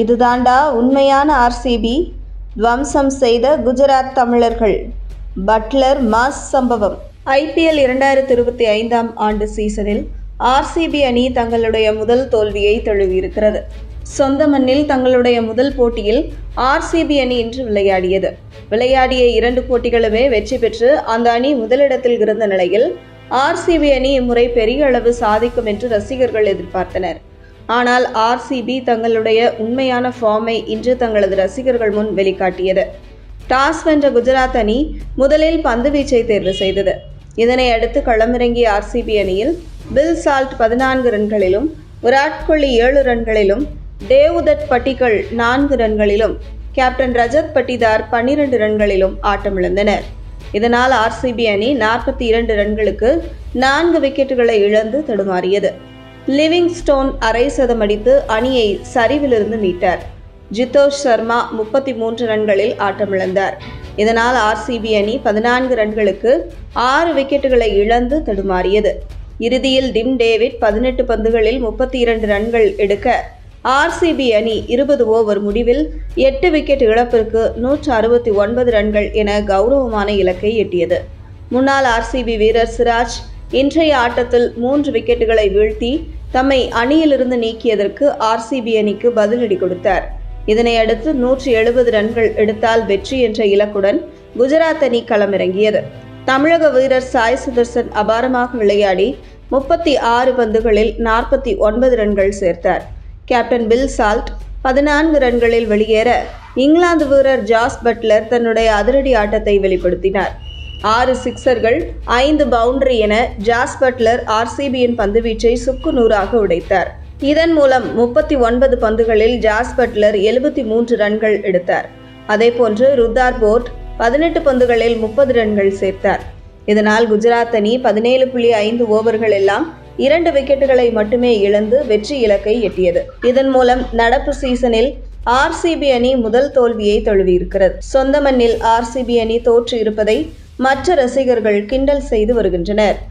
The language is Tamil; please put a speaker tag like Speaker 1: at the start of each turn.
Speaker 1: இதுதாண்டா உண்மையான ஆர்சிபி. துவம்சம் செய்த குஜராத் தமிழர்கள். பட்லர் மாஸ் சம்பவம். ஐபிஎல் இரண்டாயிரத்தி இருபத்தி ஐந்தாம் ஆண்டு சீசனில் ஆர்சிபி அணி தங்களுடைய முதல் தோல்வியை தழுவியிருக்கிறது. சொந்த மண்ணில் தங்களுடைய முதல் போட்டியில் ஆர்சிபி அணி இன்று விளையாடியது. விளையாடிய இரண்டு போட்டிகளுமே வெற்றி பெற்று அந்த அணி முதலிடத்தில் இருந்த நிலையில் ஆர்சிபி அணி இம்முறை பெரிய அளவு சாதிக்கும் என்று ரசிகர்கள் எதிர்பார்த்தனர். ஆனால் ஆர்சிபி தங்களுடைய உண்மையான ஃபார்மை இன்று தங்களது ரசிகர்கள் முன் வெளிக்காட்டியது. டாஸ் வென்ற குஜராத் அணி முதலில் பந்து வீச்சை தேர்வு செய்தது. இதனை அடுத்து களமிறங்கிய ஆர்சிபி அணியில் பில் சால்ட் பதினான்கு ரன்களிலும் விராட் கோலி ஏழு ரன்களிலும் தேவுதட் பட்டிகள் நான்கு ரன்களிலும் கேப்டன் ரஜத் பட்டிதார் பன்னிரண்டு ரன்களிலும் ஆட்டமிழந்தனர். இதனால் ஆர்சிபி அணி நாற்பத்தி இரண்டு ரன்களுக்கு நான்கு விக்கெட்டுகளை இழந்து தடுமாறியது. லிவிங்ஸ்டோன் அரை சதம் அடித்து அணியை சரிவிலிருந்து மீட்டார் ஜிதோஷ் சர்மா முப்பத்தி மூன்று ரன்களில் ஆட்டமிழந்தார். இதனால் ஆர்சிபி அணி பதினான்கு ரன்களுக்கு ஆறு விக்கெட்டுகளை இழந்து தடுமாறியது. இறுதியில் டிம் டேவிட் பதினெட்டு பந்துகளில் முப்பத்தி இரண்டு ரன்கள் எடுக்க ஆர்சிபி அணி இருபது ஓவர் முடிவில் எட்டு விக்கெட் இழப்பிற்கு நூற்று அறுபத்தி ஒன்பது ரன்கள் என கௌரவமான இலக்கை எட்டியது. முன்னாள் ஆர்சிபி வீரர் சிராஜ் இன்றைய ஆட்டத்தில் மூன்று விக்கெட்டுகளை வீழ்த்தி தம்மை அணியிலிருந்து நீக்கியதற்கு ஆர்சிபி அணிக்கு பதிலடி கொடுத்தார். இதனையடுத்து நூற்றி எழுபது ரன்கள் எடுத்தால் வெற்றி என்ற இலக்குடன் குஜராத் அணி களமிறங்கியது. தமிழக வீரர் சாய் சுதர்சன் அபாரமாக விளையாடி முப்பத்தி ஆறு பந்துகளில் நாற்பத்தி ஒன்பது ரன்கள் சேர்த்தார். கேப்டன் பில் சால்ட் பதினான்கு ரன்களில் வெளியேற இங்கிலாந்து வீரர் ஜாஸ் பட்லர் தன்னுடைய அதிரடி ஆட்டத்தை வெளிப்படுத்தினார். ஆறு சிக்சர்கள் ஐந்து பவுண்டரி என ஜாஸ் பட்லர் ஆர்சிபியின் பந்துவீச்சை சுக்கு நூறாக உடைத்தார். இதன் மூலம் முப்பத்தி ஒன்பது பந்துகளில் ஜாஸ் பட்லர் எழுபத்தி மூன்று ரன்கள் எடுத்தார். அதேபோன்று ருத்தார் போர்ட் பதினெட்டு பந்துகளில் முப்பது ரன்கள் சேர்த்தார். இதனால் குஜராத் அணி பதினேழு புள்ளி ஐந்து ஓவர்கள் எல்லாம் இரண்டு விக்கெட்டுகளை மட்டுமே இழந்து வெற்றி இலக்கை எட்டியது. இதன் மூலம் நடப்பு சீசனில் ஆர்சிபி அணி முதல் தோல்வியை தழுவியிருக்கிறது. சொந்த மண்ணில் ஆர்சிபி அணி தோற்று இருப்பதை மற்ற ரசிகர்கள் கிண்டல் செய்து வருகின்றனர்.